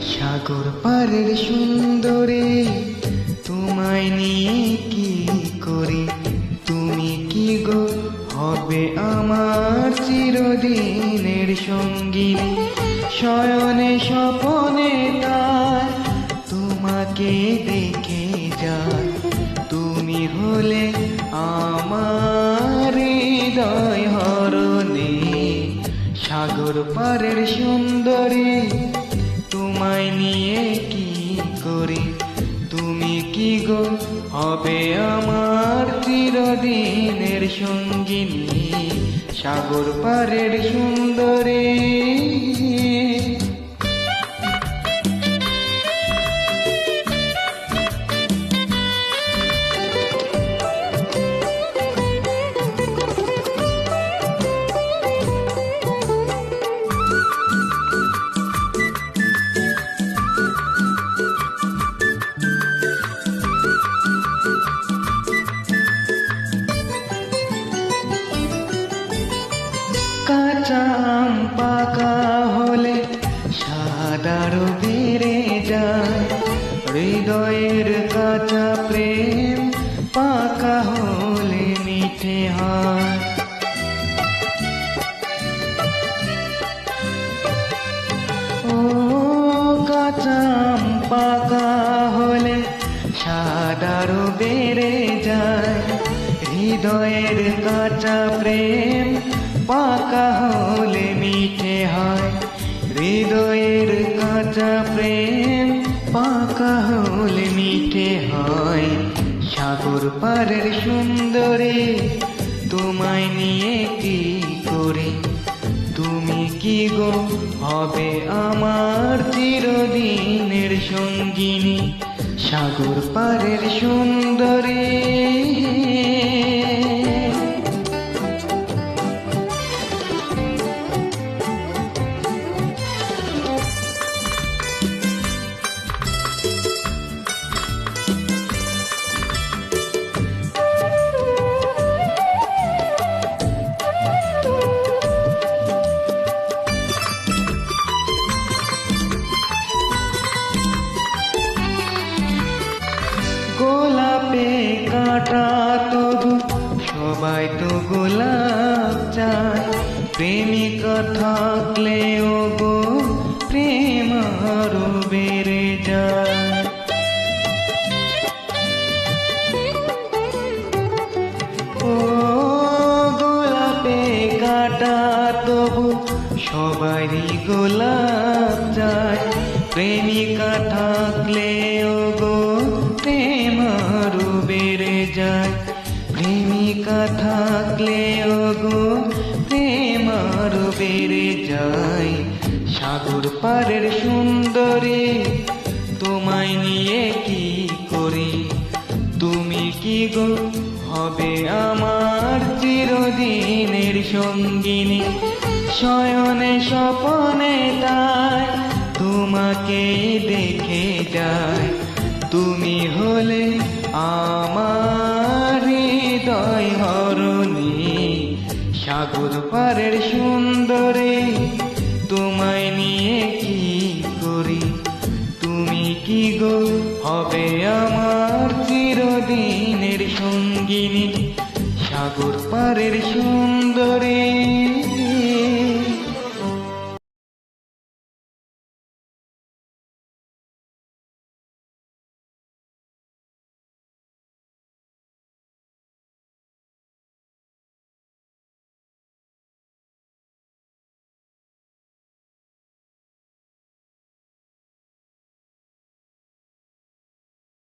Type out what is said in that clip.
সাগর পারের সুন্দরে, তোমায় নিয়ে কি করি? তুমি কি গো হবে আমার চিরদিনের সঙ্গিনী? শয়নে স্বপনে তার তোমাকে দেখে যায় তুমি হলে আমার হৃদয় হরণে। সাগর পারের সুন্দরী নিয়ে কি করি? তুমি কি গো? হবে আমার চিরদিনের সঙ্গিনী সাগর পারের সুন্দরী। কাঁচা আম পাকা হলে সাদারও বেড়ে যায়। হৃদয়ের কাঁচা প্রেম পাকা হলে মিঠে হয়। ও কাঁচা আম পাকা হলে সাদারও বেড়ে যায়। হৃদয়ের কাঁচা প্রেম পাকা হলে মিঠে হয়। হৃদয়ের কাঁচা প্রেম পাকা হলে মিঠে হয়। সাগর পারের সুন্দরী, তোমায় নিয়ে কি করি? তুমি কি গো হবে আমার চিরদিনের সঙ্গিনী? সাগর পারের সুন্দরী গোলাপে কাটা তবু সবাই তো গোলাপ চায়। প্রেমিকা থাকলেও গো, প্রেম আরও বেড়ে যায়। ও গোলাপে কাটা তবু সবারই গোলাপ যায় প্রেমিকা থাকলেও গো প্রেম বেড়ে যায় প্রেমিকা থাকলেও গো প্রেম আরও বেড়ে যায় সাগর পারের সুন্দরী তোমায় নিয়ে কি করি তুমি কি গো হবে আমার চিরদিনের সঙ্গিনী। শয়নে স্বপনে তাই তোমাকে দেখে যায়। তুমি হলে আমার হৃদয় হরণী। সাগর পারের সুন্দরে তোমায় নিয়ে কি করি? তুমি কি গো হবে আমার চিরদিনের সঙ্গিনী? সাগর পারের সুন্দরী